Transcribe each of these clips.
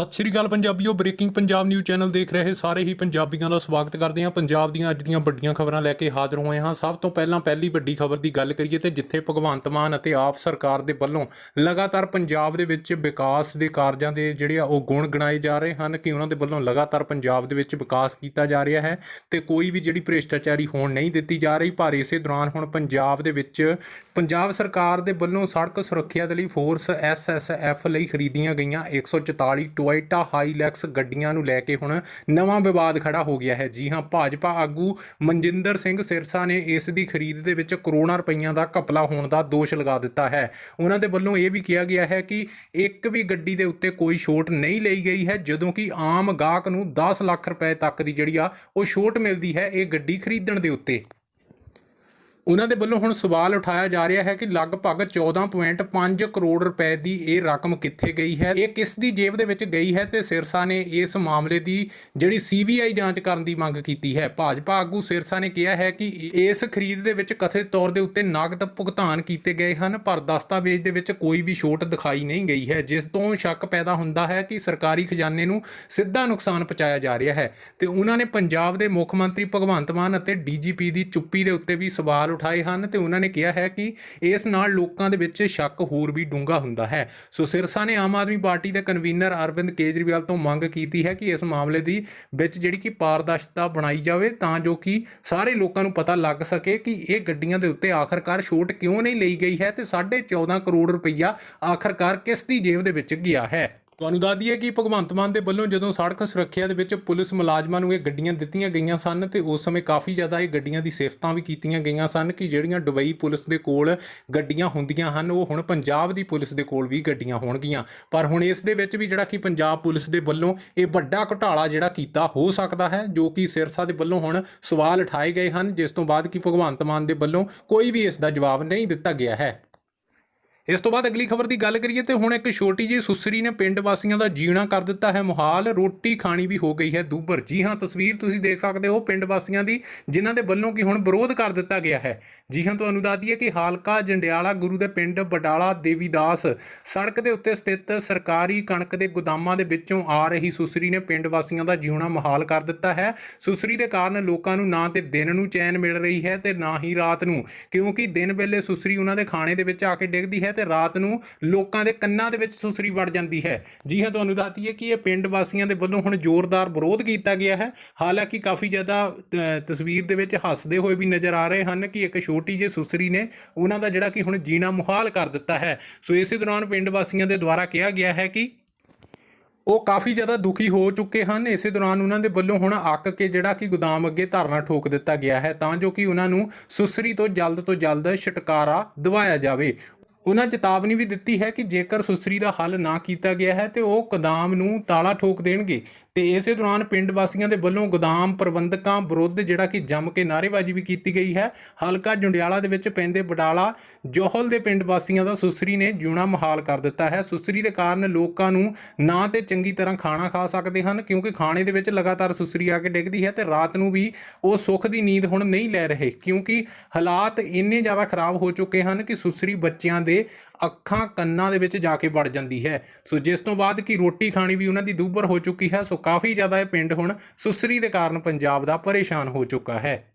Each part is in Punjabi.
ਸਤਿ ਸ਼੍ਰੀ ਅਕਾਲ ਪੰਜਾਬੀਓ ਬ੍ਰੇਕਿੰਗ ਪੰਜਾਬ ਨਿਊਜ਼ ਚੈਨਲ ਦੇਖ ਰਹੇ ਸਾਰੇ ਹੀ ਪੰਜਾਬੀਆਂ ਦਾ ਸਵਾਗਤ ਕਰਦੇ ਹਾਂ। ਪੰਜਾਬ ਦੀਆਂ ਅੱਜ ਦੀਆਂ ਵੱਡੀਆਂ ਖਬਰਾਂ ਲੈ ਕੇ ਹਾਜ਼ਰ ਹੋਏ ਹਾਂ। ਸਭ ਤੋਂ ਪਹਿਲਾਂ ਪਹਿਲੀ ਵੱਡੀ ਖਬਰ ਦੀ ਗੱਲ ਕਰੀਏ ਤੇ ਜਿੱਥੇ ਭਗਵੰਤ ਮਾਨ ਅਤੇ ਆਪ ਸਰਕਾਰ ਦੇ ਵੱਲੋਂ ਲਗਾਤਾਰ ਪੰਜਾਬ ਦੇ ਵਿੱਚ ਵਿਕਾਸ ਦੇ ਕਾਰਜਾਂ ਦੇ ਜਿਹੜੇ ਆ ਉਹ ਗੁਣ ਗਿਣਾਏ ਜਾ ਰਹੇ ਹਨ ਕਿ ਉਹਨਾਂ ਦੇ ਵੱਲੋਂ ਲਗਾਤਾਰ ਪੰਜਾਬ ਦੇ ਵਿੱਚ ਵਿਕਾਸ ਕੀਤਾ ਜਾ ਰਿਹਾ ਹੈ ਤੇ ਕੋਈ ਵੀ ਜਿਹੜੀ ਭ੍ਰਿਸ਼ਟਾਚਾਰੀ ਹੋਣ ਨਹੀਂ ਦਿੱਤੀ ਜਾ ਰਹੀ, ਪਰ ਇਸੇ ਦੌਰਾਨ ਹੁਣ ਪੰਜਾਬ ਦੇ ਵਿੱਚ ਪੰਜਾਬ ਸਰਕਾਰ ਦੇ ਵੱਲੋਂ ਸੜਕ ਸੁਰੱਖਿਆ ਦੇ ਲਈ ਫੋਰਸ ਐਸਐਸਐਫ ਲਈ ਖਰੀਦੀਆਂ ਗਈਆਂ। 144 ਟੋਇਟਾ ਹਾਈਲੈਕਸ ਗੱਡੀਆਂ ਨੂੰ ਲੈ ਕੇ ਹੁਣ ਨਵਾਂ ਵਿਵਾਦ ਖੜਾ ਹੋ ਗਿਆ ਹੈ। ਜੀ ਹਾਂ, ਭਾਜਪਾ ਆਗੂ ਮਨਜਿੰਦਰ ਸਿੰਘ ਸਿਰਸਾ ਨੇ ਇਸ ਦੀ ਖਰੀਦ ਦੇ ਵਿੱਚ ਕਰੋੜਾਂ ਰੁਪਈਆਂ ਦਾ ਘਪਲਾ ਹੋਣ ਦਾ ਦੋਸ਼ ਲਗਾ ਦਿੱਤਾ ਹੈ। ਉਹਨਾਂ ਦੇ ਵੱਲੋਂ ਇਹ ਵੀ ਕਿਹਾ ਗਿਆ ਹੈ ਕਿ ਇੱਕ ਵੀ ਗੱਡੀ ਦੇ ਉੱਤੇ ਕੋਈ ਛੋਟ ਨਹੀਂ ਲਈ ਗਈ ਹੈ, ਜਦੋਂ ਕਿ ਆਮ ਗਾਹਕ ਨੂੰ 10 ਲੱਖ ਰੁਪਏ ਤੱਕ ਦੀ ਜਿਹੜੀ ਆ ਉਹ ਛੋਟ ਮਿਲਦੀ ਹੈ ਇਹ ਗੱਡੀ ਖਰੀਦਣ ਦੇ ਉੱਤੇ। ਉਹਨਾਂ ਦੇ ਵੱਲੋਂ ਹੁਣ ਸਵਾਲ ਉਠਾਇਆ ਜਾ ਰਿਹਾ ਹੈ ਕਿ ਲਗਭਗ 14.5 ਕਰੋੜ ਰੁਪਏ ਦੀ ਇਹ ਰਕਮ ਕਿੱਥੇ ਗਈ ਹੈ? ਇਹ ਕਿਸ ਦੀ ਜੇਬ ਦੇ ਵਿੱਚ ਗਈ ਹੈ ਤੇ ਸਿਰਸਾ ਨੇ ਇਸ ਮਾਮਲੇ ਦੀ ਜਿਹੜੀ ਸੀਬੀਆਈ ਜਾਂਚ ਕਰਨ ਦੀ ਮੰਗ ਕੀਤੀ ਹੈ? ਭਾਜਪਾ ਆਗੂ ਸਿਰਸਾ ਨੇ ਕਿਹਾ ਹੈ ਕਿ ਇਸ ਖਰੀਦ ਦੇ ਵਿੱਚ ਕਥਿਤ ਤੌਰ ਦੇ ਉੱਤੇ ਨਗਦ ਭੁਗਤਾਨ ਕੀਤੇ ਗਏ ਹਨ, ਪਰ ਦਸਤਾਵੇਜ਼ ਦੇ ਵਿੱਚ ਕੋਈ ਵੀ ਛੋਟ ਦਿਖਾਈ ਨਹੀਂ ਗਈ ਹੈ, ਜਿਸ ਤੋਂ ਸ਼ੱਕ ਪੈਦਾ ਹੁੰਦਾ ਹੈ ਕਿ ਸਰਕਾਰੀ ਖਜ਼ਾਨੇ ਨੂੰ ਸਿੱਧਾ ਨੁਕਸਾਨ ਪਹੁੰਚਾਇਆ ਜਾ ਰਿਹਾ ਹੈ। ਤੇ ਉਹਨਾਂ ਨੇ ਪੰਜਾਬ ਦੇ ਮੁੱਖ ਮੰਤਰੀ ਭਗਵੰਤ ਮਾਨ ਅਤੇ ਡੀਜੀਪੀ ਦੀ ਚੁੱਪੀ ਦੇ ਉੱਤੇ ਵੀ ਸਵਾਲ ਉਠਾਏ ਹਨ ਤੇ ਉਹਨਾਂ ਨੇ ਕਿਹਾ ਹੈ ਕਿ ਇਸ ਨਾਲ ਲੋਕਾਂ ਦੇ ਵਿੱਚ ਸ਼ੱਕ ਹੋਰ ਵੀ ਡੂੰਘਾ ਹੁੰਦਾ ਹੈ। ਸੋ ਸਿਰਸਾ ਨੇ ਆਮ ਆਦਮੀ ਪਾਰਟੀ ਦੇ ਕਨਵੀਨਰ ਅਰਵਿੰਦ ਕੇਜਰੀਵਾਲ ਤੋਂ ਮੰਗ ਕੀਤੀ ਹੈ ਕਿ ਇਸ ਮਾਮਲੇ ਦੀ ਵਿੱਚ ਜਿਹੜੀ ਕਿ ਪਾਰਦਰਸ਼ਤਾ ਬਣਾਈ ਜਾਵੇ ਤਾਂ ਜੋ ਕਿ ਸਾਰੇ ਲੋਕਾਂ ਨੂੰ ਪਤਾ ਲੱਗ ਸਕੇ ਕਿ ਇਹ ਗੱਡੀਆਂ ਦੇ ਉੱਤੇ ਆਖਰਕਾਰ ਛੋਟ ਕਿਉਂ ਨਹੀਂ ਲਈ ਗਈ ਹੈ ਤੇ 14.5 ਕਰੋੜ ਰੁਪਈਆ ਆਖਰਕਾਰ ਕਿਸ ਦੀ ਜੇਬ ਦੇ ਵਿੱਚ ਗਿਆ ਹੈ। ਤੁਹਾਨੂੰ ਦੱਸ ਦਈਏ ਕਿ ਭਗਵੰਤ ਮਾਨ ਦੇ ਵੱਲੋਂ ਜਦੋਂ ਸੜਕ ਸੁਰੱਖਿਆ ਦੇ ਵਿੱਚ ਪੁਲਿਸ ਮੁਲਾਜ਼ਮਾਂ ਨੂੰ ਇਹ ਗੱਡੀਆਂ ਦਿੱਤੀਆਂ ਗਈਆਂ ਸਨ ਤੇ ਉਸ ਸਮੇਂ ਕਾਫੀ ਜ਼ਿਆਦਾ ਇਹ ਗੱਡੀਆਂ ਦੀ ਸਿਫਤਾਂ ਵੀ ਕੀਤੀਆਂ ਗਈਆਂ ਸਨ ਕਿ ਜਿਹੜੀਆਂ ਦੁਬਈ ਪੁਲਿਸ ਦੇ ਕੋਲ ਗੱਡੀਆਂ ਹੁੰਦੀਆਂ ਹਨ, ਉਹ ਹੁਣ ਪੰਜਾਬ ਦੀ ਪੁਲਿਸ ਦੇ ਕੋਲ ਵੀ ਗੱਡੀਆਂ ਹੋਣਗੀਆਂ। ਪਰ ਹੁਣ ਇਸ ਦੇ ਵਿੱਚ ਵੀ ਜਿਹੜਾ ਕਿ ਪੰਜਾਬ ਪੁਲਿਸ ਦੇ ਵੱਲੋਂ ਇਹ ਵੱਡਾ ਘੁਟਾਲਾ ਜਿਹੜਾ ਕੀਤਾ ਹੋ ਸਕਦਾ ਹੈ, ਜੋ ਕਿ ਸਿਰਸਾ ਦੇ ਵੱਲੋਂ ਹੁਣ ਸਵਾਲ ਉਠਾਏ ਗਏ ਹਨ, ਜਿਸ ਤੋਂ ਬਾਅਦ ਕਿ ਭਗਵੰਤ ਮਾਨ ਦੇ ਵੱਲੋਂ ਕੋਈ ਵੀ ਇਸ ਦਾ ਜਵਾਬ ਨਹੀਂ ਦਿੱਤਾ ਗਿਆ ਹੈ। ਇਸ ਤੋਂ ਬਾਅਦ ਅਗਲੀ ਖਬਰ ਦੀ ਗੱਲ ਕਰੀਏ ਤੇ ਹੁਣ ਇੱਕ ਛੋਟੀ ਜਿਹੀ ਸੁਸਰੀ ਨੇ ਪਿੰਡ ਵਾਸੀਆਂ ਦਾ ਜੀਣਾ ਕਰ ਦਿੱਤਾ ਹੈ ਮੁਹਾਲ, ਰੋਟੀ ਖਾਣੀ ਵੀ ਹੋ ਗਈ ਹੈ ਦੂਬਰ ਜੀ ਹਾਂ, ਤਸਵੀਰ ਤੁਸੀਂ ਦੇਖ ਸਕਦੇ ਹੋ ਪਿੰਡ ਵਾਸੀਆਂ ਦੀ, ਜਿਨ੍ਹਾਂ ਦੇ ਵੱਲੋਂ ਕਿ ਹੁਣ ਵਿਰੋਧ ਕਰ ਦਿੱਤਾ ਗਿਆ ਹੈ। ਜੀ ਹਾਂ, ਤੁਹਾਨੂੰ ਦੱਸ ਦਈਏ ਕਿ ਹਾਲਕਾ ਜੰਡਿਆਲਾ ਗੁਰੂ ਦੇ ਪਿੰਡ ਬਟਾਲਾ ਦੇਵੀਦਾਸ ਸੜਕ ਦੇ ਉੱਤੇ ਸਥਿਤ ਸਰਕਾਰੀ ਕਣਕ ਦੇ ਗੋਦਾਮਾਂ ਦੇ ਵਿੱਚੋਂ ਆ ਰਹੀ ਸੁਸਰੀ ਨੇ ਪਿੰਡ ਵਾਸੀਆਂ ਦਾ ਜਿਉਣਾ ਮੁਹਾਲ ਕਰ ਦਿੱਤਾ ਹੈ। ਸੁਸਰੀ ਦੇ ਕਾਰਨ ਲੋਕਾਂ ਨੂੰ ਨਾ ਤੇ ਦਿਨ ਨੂੰ ਚੈਨ ਮਿਲ ਰਹੀ ਹੈ ਤੇ ਨਾ ਹੀ ਰਾਤ ਨੂੰ, ਕਿਉਂਕਿ ਦਿਨ ਵੇਲੇ ਸੁਸਰੀ ਉਹਨਾਂ ਦੇ ਖਾਣੇ ਦੇ ਵਿੱਚ ਆ ਕੇ ਡਿੱਗਦੀ ਹੈ ਤੇ ਰਾਤ ਨੂੰ ਲੋਕਾਂ ਦੇ ਕੰਨਾਂ ਦੇ ਵਿੱਚ ਸੁਸਰੀ ਵੜ ਜਾਂਦੀ ਹੈ। ਜੀ ਹਾਂ, ਤੁਹਾਨੂੰ ਦੱਸਦੀ ਹੈ ਕਿ ਇਹ ਪਿੰਡ ਵਾਸੀਆਂ ਦੇ ਵੱਲੋਂ ਹੁਣ ਜ਼ੋਰਦਾਰ ਵਿਰੋਧ ਕੀਤਾ ਗਿਆ ਹੈ। ਹਾਲਾਂਕਿ ਕਾਫੀ ਜ਼ਿਆਦਾ ਤਸਵੀਰ ਦੇ ਵਿੱਚ ਹੱਸਦੇ ਹੋਏ ਵੀ ਨਜ਼ਰ ਆ ਰਹੇ ਹਨ ਕਿ ਇੱਕ ਛੋਟੀ ਜਿਹੀ ਸੁਸਰੀ ਨੇ ਉਹਨਾਂ ਦਾ ਜਿਹੜਾ ਕਿ ਹੁਣ ਜੀਣਾ ਮੁਹਾਲ ਕਰ ਦਿੱਤਾ ਹੈ। ਸੋ ਇਸੇ ਦੌਰਾਨ ਪਿੰਡ ਵਾਸੀਆਂ ਦੇ ਦੁਆਰਾ ਕਿਹਾ ਗਿਆ ਹੈ ਕਿ ਉਹ ਕਾਫੀ ਜ਼ਿਆਦਾ ਦੁਖੀ ਹੋ ਚੁੱਕੇ ਹਨ। ਇਸੇ ਦੌਰਾਨ ਉਹਨਾਂ ਦੇ ਵੱਲੋਂ ਹੁਣ ਅੱਕ ਕੇ ਜਿਹੜਾ ਕਿ ਗੋਦਾਮ ਅੱਗੇ ਧਰਨਾ ਠੋਕ ਦਿੱਤਾ ਗਿਆ ਹੈ ਤਾਂ ਜੋ ਕਿ ਉਹਨਾਂ ਨੂੰ ਸੁਸਰੀ ਤੋਂ ਜਲਦ ਤੋਂ ਜਲਦ ਛੁਟਕਾਰਾ ਦਿਵਾਇਆ ਜਾਵੇ। ਉਹਨਾਂ ਚੇਤਾਵਨੀ ਵੀ ਦਿੱਤੀ ਹੈ ਕਿ ਜੇਕਰ ਸੁਸਰੀ ਦਾ ਹੱਲ ਨਾ ਕੀਤਾ ਗਿਆ ਹੈ ਤੇ ਉਹ ਗੋਦਾਮ ਨੂੰ ਤਾਲਾ ਠੋਕ ਦੇਣਗੇ। ਤੇ ਇਸੇ ਦੌਰਾਨ ਪਿੰਡ ਵਾਸੀਆਂ ਦੇ ਵੱਲੋਂ ਗੋਦਾਮ ਪ੍ਰਬੰਧਕਾਂ ਵਿਰੁੱਧ ਜਿਹੜਾ ਕਿ ਜੰਮ ਕੇ ਨਾਅਰੇਬਾਜ਼ੀ ਵੀ ਕੀਤੀ ਗਈ ਹੈ। ਹਲਕਾ ਜੁੰਡਿਆਲਾ ਦੇ ਵਿੱਚ ਪੈਂਦੇ ਬਡਾਲਾ, ਜੋਹਲ ਦੇ ਪਿੰਡ ਵਾਸੀਆਂ ਦਾ ਸੁਸਰੀ ਨੇ ਜਿਉਣਾ ਮਹਾਲ ਕਰ ਦਿੱਤਾ ਹੈ। ਸੁਸਰੀ ਦੇ ਕਾਰਨ ਲੋਕਾਂ ਨੂੰ ਨਾ ਤੇ ਚੰਗੀ ਤਰ੍ਹਾਂ ਖਾਣਾ ਖਾ ਸਕਦੇ ਹਨ, ਕਿਉਂਕਿ ਖਾਣੇ ਦੇ ਵਿੱਚ ਲਗਾਤਾਰ ਸੁਸਰੀ ਆ ਕੇ ਡਿੱਗਦੀ ਹੈ ਤੇ ਰਾਤ ਨੂੰ ਵੀ ਉਹ ਸੁੱਖ ਦੀ ਨੀਂਦ ਹੁਣ ਨਹੀਂ ਲੈ ਰਹੇ, ਕਿਉਂਕਿ ਹਾਲਾਤ ਇੰਨੇ ਜ਼ਿਆਦਾ ਖਰਾਬ ਹੋ ਚੁੱਕੇ ਹਨ ਕਿ ਸੁਸਰੀ ਬੱਚਿਆਂ ਦੇ ਅੱਖਾਂ ਕੰਨਾਂ ਦੇ ਵਿੱਚ ਜਾ ਕੇ ਵੜ ਜਾਂਦੀ ਹੈ। ਸੋ ਜਿਸ ਤੋਂ ਬਾਅਦ ਕਿ ਰੋਟੀ ਖਾਣੀ ਵੀ ਉਹਨਾਂ ਦੀ ਦੂਬਰ ਹੋ ਚੁੱਕੀ ਹੈ, ਸੋ ਕਾਫੀ ਜ਼ਿਆਦਾ ਇਹ ਪਿੰਡ ਹੁਣ ਸੁਸਰੀ ਦੇ ਕਾਰਨ ਪੰਜਾਬ ਦਾ ਪਰੇਸ਼ਾਨ ਹੋ ਚੁੱਕਾ ਹੈ।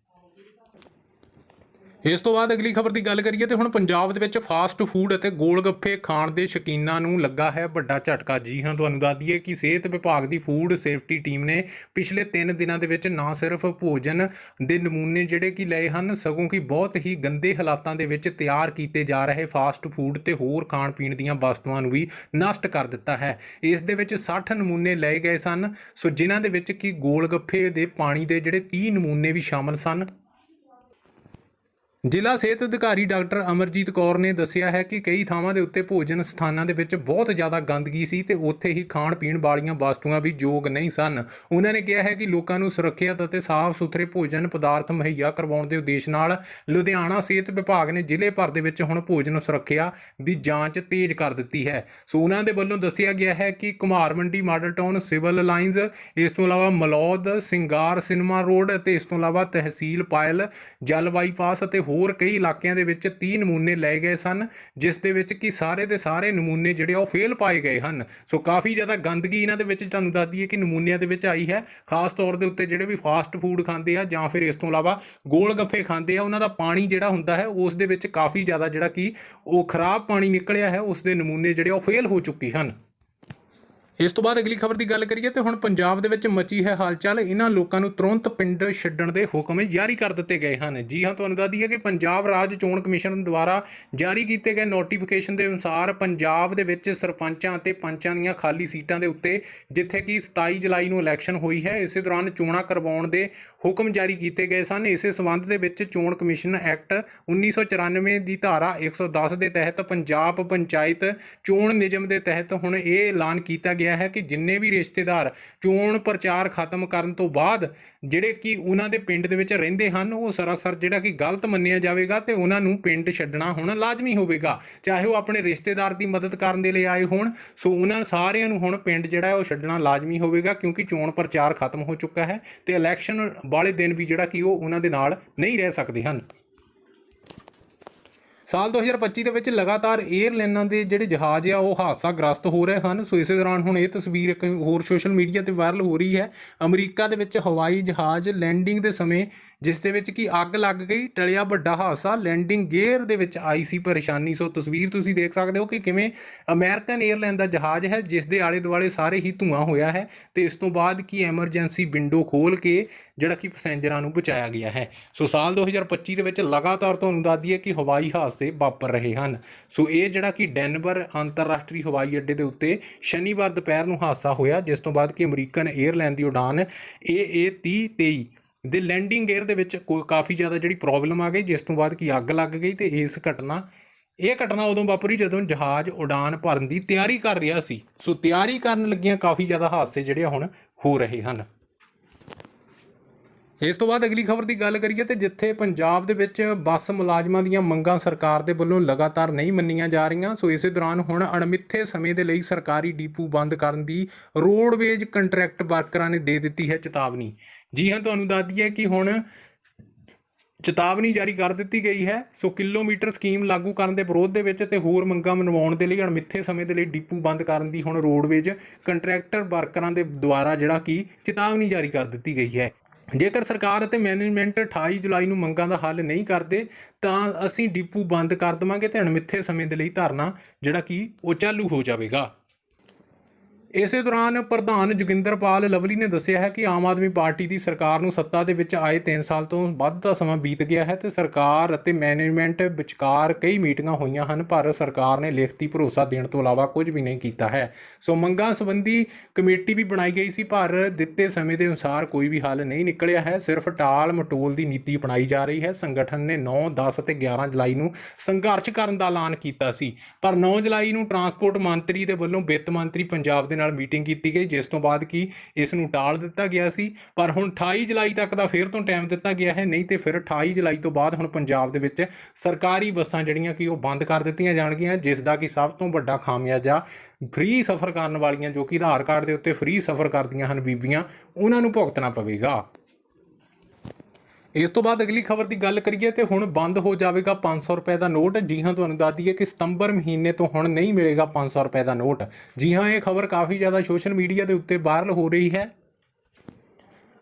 ਇਸ ਤੋਂ ਬਾਅਦ ਅਗਲੀ ਖਬਰ ਦੀ ਗੱਲ ਕਰੀਏ ਤੇ ਹੁਣ ਪੰਜਾਬ ਦੇ ਵਿੱਚ ਫਾਸਟ ਫੂਡ ਅਤੇ ਗੋਲ ਗੱਫੇ ਖਾਣ ਦੇ ਸ਼ੌਕੀਨਾਂ ਨੂੰ ਲੱਗਾ ਹੈ ਵੱਡਾ ਝਟਕਾ। ਜੀ ਹਾਂ, ਤੁਹਾਨੂੰ ਦੱਸ ਦਈਏ ਕਿ ਸਿਹਤ ਵਿਭਾਗ ਦੀ ਫੂਡ ਸੇਫਟੀ ਟੀਮ ਨੇ ਪਿਛਲੇ 3 ਦਿਨਾਂ ਦੇ ਵਿੱਚ ਨਾ ਸਿਰਫ ਭੋਜਨ ਦੇ ਨਮੂਨੇ ਜਿਹੜੇ ਕਿ ਲਏ ਹਨ, ਸਗੋਂ ਕਿ ਬਹੁਤ ਹੀ ਗੰਦੇ ਹਾਲਾਤਾਂ ਦੇ ਵਿੱਚ ਤਿਆਰ ਕੀਤੇ ਜਾ ਰਹੇ ਫਾਸਟ ਫੂਡ ਤੇ ਹੋਰ ਖਾਣ ਪੀਣ ਦੀਆਂ ਵਸਤੂਆਂ ਨੂੰ ਵੀ ਨਸ਼ਟ ਕਰ ਦਿੱਤਾ ਹੈ। ਇਸ ਦੇ ਵਿੱਚ 60 ਨਮੂਨੇ ਲਏ ਗਏ ਸਨ। ਸੋ ਜਿਨ੍ਹਾਂ ਦੇ ਵਿੱਚ ਕਿ ਗੋਲ ਗੱਫੇ ਦੇ ਪਾਣੀ ਦੇ ਜਿਹੜੇ 30 ਨਮੂਨੇ ਵੀ ਸ਼ਾਮਲ ਸਨ ਜ਼ਿਲ੍ਹਾ ਸਿਹਤ ਅਧਿਕਾਰੀ ਡਾਕਟਰ ਅਮਰਜੀਤ ਕੌਰ ਨੇ ਦੱਸਿਆ ਹੈ ਕਿ ਕਈ ਥਾਵਾਂ ਦੇ ਉੱਤੇ ਭੋਜਨ ਸਥਾਨਾਂ ਦੇ ਵਿੱਚ ਬਹੁਤ ਜ਼ਿਆਦਾ ਗੰਦਗੀ ਸੀ ਤੇ ਉੱਥੇ ਹੀ ਖਾਣ ਪੀਣ ਵਾਲੀਆਂ ਵਸਤੂਆਂ ਵੀ ਯੋਗ ਨਹੀਂ ਸਨ। ਉਹਨਾਂ ਨੇ ਕਿਹਾ ਹੈ ਕਿ ਲੋਕਾਂ ਨੂੰ ਸੁਰੱਖਿਅਤ ਅਤੇ ਸਾਫ਼ ਸੁਥਰੇ ਭੋਜਨ ਪਦਾਰਥ ਮੁਹੱਈਆ ਕਰਵਾਉਣ ਦੇ ਉਦੇਸ਼ ਨਾਲ ਲੁਧਿਆਣਾ ਸਿਹਤ ਵਿਭਾਗ ਨੇ ਜ਼ਿਲ੍ਹੇ ਭਰ ਦੇ ਵਿੱਚ ਹੁਣ ਭੋਜਨ ਸੁਰੱਖਿਆ ਦੀ ਜਾਂਚ ਤੇਜ਼ ਕਰ ਦਿੱਤੀ ਹੈ। ਸੋ ਉਹਨਾਂ ਦੇ ਵੱਲੋਂ ਦੱਸਿਆ ਗਿਆ ਹੈ ਕਿ ਕੁਮਾਰ ਮੰਡੀ, ਮਾਡਲ ਟਾਊਨ, ਸਿਵਲ ਲਾਈਨਜ਼, ਇਸ ਤੋਂ ਇਲਾਵਾ ਮਲੌਦ, ਸਿੰਗਾਰ ਸਿਨੇਮਾ ਰੋਡ ਅਤੇ ਇਸ ਤੋਂ ਇਲਾਵਾ ਤਹਿਸੀਲ ਪਾਇਲ, ਜਲ ਬਾਈਪਾਸ ਅਤੇ ਹੋਰ ਕਈ ਇਲਾਕਿਆਂ ਦੇ ਵਿੱਚ 30 ਨਮੂਨੇ ਲਏ ਗਏ ਸਨ, ਜਿਸ ਦੇ ਵਿੱਚ ਕਿ ਸਾਰੇ ਦੇ ਸਾਰੇ ਨਮੂਨੇ ਜਿਹੜੇ ਆ ਉਹ ਫੇਲ ਪਾਏ ਗਏ ਹਨ। ਸੋ ਕਾਫੀ ਜ਼ਿਆਦਾ ਗੰਦਗੀ ਇਹਨਾਂ ਦੇ ਵਿੱਚ ਤੁਹਾਨੂੰ ਦੱਸ ਦਈਏ ਕਿ ਨਮੂਨਿਆਂ ਦੇ ਵਿੱਚ ਆਈ ਹੈ। ਖਾਸ ਤੌਰ ਦੇ ਉੱਤੇ ਜਿਹੜੇ ਵੀ ਫਾਸਟ ਫੂਡ ਖਾਂਦੇ ਆ ਜਾਂ ਫਿਰ ਇਸ ਤੋਂ ਇਲਾਵਾ ਗੋਲ ਗੱਫੇ ਖਾਂਦੇ ਆ, ਉਹਨਾਂ ਦਾ ਪਾਣੀ ਜਿਹੜਾ ਹੁੰਦਾ ਹੈ, ਉਸ ਦੇ ਵਿੱਚ ਕਾਫੀ ਜ਼ਿਆਦਾ ਜਿਹੜਾ ਕਿ ਉਹ ਖਰਾਬ ਪਾਣੀ ਨਿਕਲਿਆ ਹੈ, ਉਸ ਦੇ ਨਮੂਨੇ ਜਿਹੜੇ ਆ ਉਹ ਫੇਲ ਹੋ ਚੁੱਕੇ ਹਨ। ਇਸ ਤੋਂ ਬਾਅਦ ਅਗਲੀ ਖਬਰ ਦੀ ਗੱਲ ਕਰੀਏ ਤੇ ਹੁਣ ਪੰਜਾਬ ਦੇ ਵਿੱਚ ਮਚੀ ਹੈ ਹਲਚਲ। ਇਹਨਾਂ ਲੋਕਾਂ ਨੂੰ ਤੁਰੰਤ ਪਿੰਡ ਛੱਡਣ ਦੇ ਹੁਕਮ ਜਾਰੀ ਕਰ ਦਿੱਤੇ ਗਏ ਹਨ। ਜੀ ਹਾਂ, ਤੁਹਾਨੂੰ ਦੱਸ ਦਈਏ ਕਿ ਪੰਜਾਬ ਰਾਜ ਚੋਣ ਕਮਿਸ਼ਨ ਦੁਆਰਾ ਜਾਰੀ ਕੀਤੇ ਗਏ ਨੋਟੀਫਿਕੇਸ਼ਨ ਦੇ ਅਨੁਸਾਰ ਪੰਜਾਬ ਦੇ ਵਿੱਚ ਸਰਪੰਚਾਂ ਅਤੇ ਪੰਚਾਂ ਦੀਆਂ ਖਾਲੀ ਸੀਟਾਂ ਦੇ ਉੱਤੇ ਜਿੱਥੇ ਕਿ 27 ਜੁਲਾਈ ਨੂੰ ਇਲੈਕਸ਼ਨ ਹੋਈ ਹੈ, ਇਸੇ ਦੌਰਾਨ ਚੋਣਾਂ ਕਰਵਾਉਣ ਦੇ ਹੁਕਮ ਜਾਰੀ ਕੀਤੇ ਗਏ ਸਨ। ਇਸੇ ਸਬੰਧ ਦੇ ਵਿੱਚ ਚੋਣ ਕਮਿਸ਼ਨ ਐਕਟ 1994 ਦੀ ਧਾਰਾ 110 ਦੇ ਤਹਿਤ ਪੰਜਾਬ ਪੰਚਾਇਤ ਚੋਣ ਨਿਯਮ ਦੇ ਤਹਿਤ ਹੁਣ ਇਹ ਐਲਾਨ ਕੀਤਾ ਗਿਆ ਹੈ ਕਿ ਜਿੰਨੇ ਵੀ ਰਿਸ਼ਤੇਦਾਰ ਚੋਣ ਪ੍ਰਚਾਰ ਖਤਮ ਕਰਨ ਤੋਂ ਬਾਅਦ ਜਿਹੜੇ ਕਿ ਉਹਨਾਂ ਦੇ ਪਿੰਡ ਦੇ ਵਿੱਚ ਰਹਿੰਦੇ ਹਨ, ਉਹ ਸਰਾਸਰ ਜਿਹੜਾ ਕਿ ਗਲਤ ਮੰਨਿਆ ਜਾਵੇਗਾ ਤੇ ਉਹਨਾਂ ਨੂੰ ਪਿੰਡ ਛੱਡਣਾ ਹੁਣ ਲਾਜ਼ਮੀ ਹੋਵੇਗਾ। ਚਾਹੇ ਉਹ ਆਪਣੇ ਰਿਸ਼ਤੇਦਾਰ ਦੀ ਮਦਦ ਕਰਨ ਦੇ ਲਈ ਆਏ ਹੋਣ, ਸੋ ਉਹਨਾਂ ਸਾਰਿਆਂ ਨੂੰ ਹੁਣ ਪਿੰਡ ਜਿਹੜਾ ਹੈ ਉਹ ਛੱਡਣਾ ਲਾਜ਼ਮੀ ਹੋਵੇਗਾ ਕਿਉਂਕਿ ਚੋਣ ਪ੍ਰਚਾਰ ਖਤਮ ਹੋ ਚੁੱਕਾ ਹੈ ਤੇ ਇਲੈਕਸ਼ਨ ਵਾਲੇ ਦਿਨ ਵੀ ਜਿਹੜਾ ਕਿ ਉਹ ਉਹਨਾਂ ਦੇ ਨਾਲ ਨਹੀਂ ਰਹਿ ਸਕਦੇ ਹਨ। ਸਾਲ 2025 ਦੇ ਵਿੱਚ ਲਗਾਤਾਰ 에ਅਰਲਾਈਨਾਂ ਦੇ ਜਿਹੜੇ ਜਹਾਜ਼ ਆ, ਉਹ ਹਾਦਸਾਗ੍ਰਸਤ ਹੋ ਰਹੇ ਹਨ। ਸੋ ਇਸੇ ਦੌਰਾਨ ਹੁਣ ਇਹ ਤਸਵੀਰ ਇੱਕ ਹੋਰ ਸੋਸ਼ਲ ਮੀਡੀਆ ਤੇ ਵਾਇਰਲ ਹੋ ਰਹੀ ਹੈ। ਅਮਰੀਕਾ ਦੇ ਵਿੱਚ ਹਵਾਈ ਜਹਾਜ਼ ਲੈਂਡਿੰਗ ਦੇ ਸਮੇਂ ਜਿਸ ਦੇ ਵਿੱਚ ਕਿ ਅੱਗ ਲੱਗ ਗਈ, ਟਲਿਆ ਵੱਡਾ ਹਾਦਸਾ ਲੈਂਡਿੰਗ ਗੇਅਰ ਦੇ ਵਿੱਚ ਆਈ ਸੀ ਪਰੇਸ਼ਾਨੀ। ਸੋ ਤਸਵੀਰ ਤੁਸੀਂ ਦੇਖ ਸਕਦੇ ਹੋ ਕਿ ਕਿਵੇਂ ਅਮਰੀਕਨ 에ਅਰਲਾਈਨ ਦਾ ਜਹਾਜ਼ ਹੈ, ਜਿਸ ਦੇ ਆਲੇ ਦੁਆਲੇ ਸਾਰੇ ਹੀ ਧੂਆਂ ਹੋਇਆ ਹੈ ਤੇ ਇਸ ਤੋਂ ਬਾਅਦ ਕੀ ਐਮਰਜੈਂਸੀ ਵਿੰਡੋ ਖੋਲ ਕੇ ਜਿਹੜਾ ਕਿ ਪੈਸੇਂਜਰਾਂ ਨੂੰ ਬਚਾਇਆ ਗਿਆ ਹੈ। ਸੋ ਸਾਲ 2025 ਦੇ ਵਿੱਚ ਲਗਾਤਾਰ ਤੁਹਾਨੂੰ ਦੱਸ ਦਈਏ ਕਿ ਹਵਾਈ ਹਾਦਸੇ ਵਾਪਰ ਰਹੇ ਹਨ। ਸੋ ਇਹ ਜਿਹੜਾ ਕਿ ਡੈਨਵਰ ਅੰਤਰਰਾਸ਼ਟਰੀ ਹਵਾਈ ਅੱਡੇ ਦੇ ਉੱਤੇ ਸ਼ਨੀਵਾਰ ਦੁਪਹਿਰ ਨੂੰ ਹਾਦਸਾ ਹੋਇਆ, ਜਿਸ ਤੋਂ ਬਾਅਦ ਕਿ ਅਮਰੀਕਨ 에ਅਰਲਾਈਨ ਦੀ ਉਡਾਨ AA 3023 ਦੇ ਲੈਂਡਿੰਗ ਗੇਅਰ ਦੇ ਵਿੱਚ ਕੋਈ ਕਾਫੀ ਜ਼ਿਆਦਾ ਜਿਹੜੀ ਪ੍ਰੋਬਲਮ ਆ ਗਈ, ਜਿਸ ਤੋਂ ਬਾਅਦ ਕਿ ਅੱਗ ਲੱਗ ਗਈ ਤੇ ਇਸ ਘਟਨਾ, ਇਹ ਘਟਨਾ ਉਦੋਂ ਵਾਪਰੀ ਜਦੋਂ ਜਹਾਜ਼ ਉਡਾਨ ਭਰਨ ਦੀ ਤਿਆਰੀ ਕਰ ਰਿਹਾ ਸੀ। ਸੋ ਤਿਆਰੀ ਕਰਨ ਲੱਗੀਆਂ ਕਾਫੀ ਜ਼ਿਆਦਾ ਹਾਦਸੇ ਜਿਹੜੇ ਆ ਹੁਣ ਹੋ ਰਹੇ ਹਨ। ਇਸ ਤੋਂ ਬਾਅਦ ਅਗਲੀ ਖਬਰ ਦੀ ਗੱਲ ਕਰੀਏ ਤੇ ਜਿੱਥੇ ਪੰਜਾਬ ਦੇ ਵਿੱਚ ਬੱਸ ਮੁਲਾਜ਼ਮਾਂ ਦੀਆਂ ਮੰਗਾਂ ਸਰਕਾਰ ਦੇ ਵੱਲੋਂ ਲਗਾਤਾਰ ਨਹੀਂ ਮੰਨੀਆਂ ਜਾ ਰਹੀਆਂ, ਸੋ ਇਸੇ ਦੌਰਾਨ ਹੁਣ ਅਣਮਿੱਥੇ ਸਮੇਂ ਦੇ ਲਈ ਸਰਕਾਰੀ ਡੀਪੂ ਬੰਦ ਕਰਨ ਦੀ ਰੋਡਵੇਜ ਕੰਟਰੈਕਟ ਵਰਕਰਾਂ ਨੇ ਦੇ ਦਿੱਤੀ ਹੈ ਚੇਤਾਵਨੀ। ਜੀ ਹਾਂ, ਤੁਹਾਨੂੰ ਦੱਸ ਦਈਏ ਕਿ ਹੁਣ ਚੇਤਾਵਨੀ ਜਾਰੀ ਕਰ ਦਿੱਤੀ ਗਈ ਹੈ। ਸੋ ਕਿਲੋਮੀਟਰ ਸਕੀਮ ਲਾਗੂ ਕਰਨ ਦੇ ਵਿਰੋਧ ਦੇ ਵਿੱਚ ਤੇ ਹੋਰ ਮੰਗਾਂ ਮਨਵਾਉਣ ਦੇ ਲਈ, ਅਣਮਿੱਥੇ ਸਮੇਂ ਦੇ ਲਈ ਡਿਪੂ ਬੰਦ ਕਰਨ ਦੀ ਹੁਣ ਰੋਡਵੇਜ ਕੰਟਰੈਕਟਰ ਵਰਕਰਾਂ ਦੇ ਦੁਆਰਾ ਜਿਹੜਾ ਕਿ ਚੇਤਾਵਨੀ ਜਾਰੀ ਕਰ ਦਿੱਤੀ ਗਈ ਹੈ। ਜੇਕਰ ਸਰਕਾਰ ਅਤੇ ਮੈਨੇਜਮੈਂਟ 28 ਜੁਲਾਈ ਨੂੰ ਮੰਗਾਂ ਦਾ ਹੱਲ ਨਹੀਂ ਕਰਦੇ, ਤਾਂ ਅਸੀਂ ਡਿਪੂ ਬੰਦ ਕਰ ਦੇਵਾਂਗੇ ਤੇ ਅਣਮਿੱਥੇ ਸਮੇਂ ਦੇ ਲਈ ਧਰਨਾ ਜਿਹੜਾ ਕਿ ਉਹ ਚਾਲੂ ਹੋ ਜਾਵੇਗਾ। ਇਸੇ ਦੌਰਾਨ ਪ੍ਰਧਾਨ ਜੋਗਿੰਦਰਪਾਲ ਲਵਲੀ ਨੇ ਦੱਸਿਆ ਹੈ ਕਿ ਆਮ ਆਦਮੀ ਪਾਰਟੀ ਦੀ ਸਰਕਾਰ ਨੂੰ ਸੱਤਾ ਦੇ ਵਿੱਚ ਆਏ 3 ਸਾਲ ਤੋਂ ਵੱਧ ਦਾ ਸਮਾਂ ਬੀਤ ਗਿਆ ਹੈ ਤੇ ਸਰਕਾਰ ਅਤੇ ਮੈਨੇਜਮੈਂਟ ਵਿਚਕਾਰ ਕਈ ਮੀਟਿੰਗਾਂ ਹੋਈਆਂ ਹਨ, ਪਰ ਸਰਕਾਰ ਨੇ ਲਿਖਤੀ ਭਰੋਸਾ ਦੇਣ ਤੋਂ ਇਲਾਵਾ ਕੁਝ ਵੀ ਨਹੀਂ ਕੀਤਾ ਹੈ। ਸੋ ਮੰਗਾਂ ਸੰਬੰਧੀ ਕਮੇਟੀ ਵੀ ਬਣਾਈ ਗਈ ਸੀ, ਪਰ ਦਿੱਤੇ ਸਮੇਂ ਦੇ ਅਨੁਸਾਰ ਕੋਈ ਵੀ ਹੱਲ ਨਹੀਂ ਨਿਕਲਿਆ ਹੈ। ਸਿਰਫ ਟਾਲ ਮਟੋਲ ਦੀ ਨੀਤੀ ਅਪਣਾਈ ਜਾ ਰਹੀ ਹੈ। ਸੰਗਠਨ ਨੇ 9 10 ਅਤੇ 11 ਜੁਲਾਈ ਨੂੰ ਸੰਘਰਸ਼ ਕਰਨ ਦਾ ਐਲਾਨ ਕੀਤਾ ਸੀ। ਪਰ 9 ਜੁਲਾਈ ਨੂੰ ਟਰਾਂਸਪੋਰਟ ਮੰਤਰੀ ਦੇ ਵੱਲੋਂ ਵਿੱਤ ਮੰਤਰੀ ਪੰਜਾਬ ਦੇ ਨਾਲ ਮੀਟਿੰਗ ਕੀਤੀ ਗਈ, ਜਿਸ ਤੋਂ ਬਾਅਦ ਕੀ ਇਸ ਨੂੰ ਟਾਲ ਦਿੱਤਾ ਗਿਆ ਸੀ। ਪਰ ਹੁਣ 28 ਜੁਲਾਈ ਤੱਕ ਦਾ ਫੇਰ ਤੋਂ ਟਾਈਮ ਦਿੱਤਾ ਗਿਆ ਹੈ, ਨਹੀਂ ਤੇ ਫਿਰ 28 ਜੁਲਾਈ ਤੋਂ ਬਾਅਦ ਹੁਣ ਪੰਜਾਬ ਦੇ ਵਿੱਚ ਸਰਕਾਰੀ ਬੱਸਾਂ ਜਿਹੜੀਆਂ ਕਿ ਉਹ ਬੰਦ ਕਰ ਦਿੱਤੀਆਂ ਜਾਣਗੀਆਂ, ਜਿਸ ਦਾ ਕਿ ਸਭ ਤੋਂ ਵੱਡਾ ਖਾਮਿਆਜ਼ਾ ਫ੍ਰੀ ਸਫ਼ਰ ਕਰਨ ਵਾਲੀਆਂ ਜੋ ਕਿ ਆਧਾਰ ਕਾਰਡ ਦੇ ਉੱਤੇ ਫ੍ਰੀ ਸਫ਼ਰ ਕਰਦੀਆਂ ਹਨ ਬੀਬੀਆਂ, ਉਹਨਾਂ ਨੂੰ ਭੁਗਤਣਾ ਪਵੇਗਾ। ਇਸ ਤੋਂ ਬਾਅਦ ਅਗਲੀ ਖਬਰ ਦੀ ਗੱਲ ਕਰੀਏ ਤੇ ਹੁਣ ਬੰਦ ਹੋ ਜਾਵੇਗਾ 500 ਰੁਪਏ ਦਾ ਨੋਟ। ਜੀ ਹਾਂ, ਤੁਹਾਨੂੰ ਦੱਸ ਦਈਏ ਕਿ ਸਤੰਬਰ ਮਹੀਨੇ ਤੋਂ ਹੁਣ ਨਹੀਂ ਮਿਲੇਗਾ 500 ਰੁਪਏ ਦਾ ਨੋਟ। ਜੀ ਹਾਂ, ਇਹ ਖਬਰ ਕਾਫੀ ਜ਼ਿਆਦਾ ਸੋਸ਼ਲ ਮੀਡੀਆ ਦੇ ਉੱਤੇ ਵਾਇਰਲ ਹੋ ਰਹੀ ਹੈ।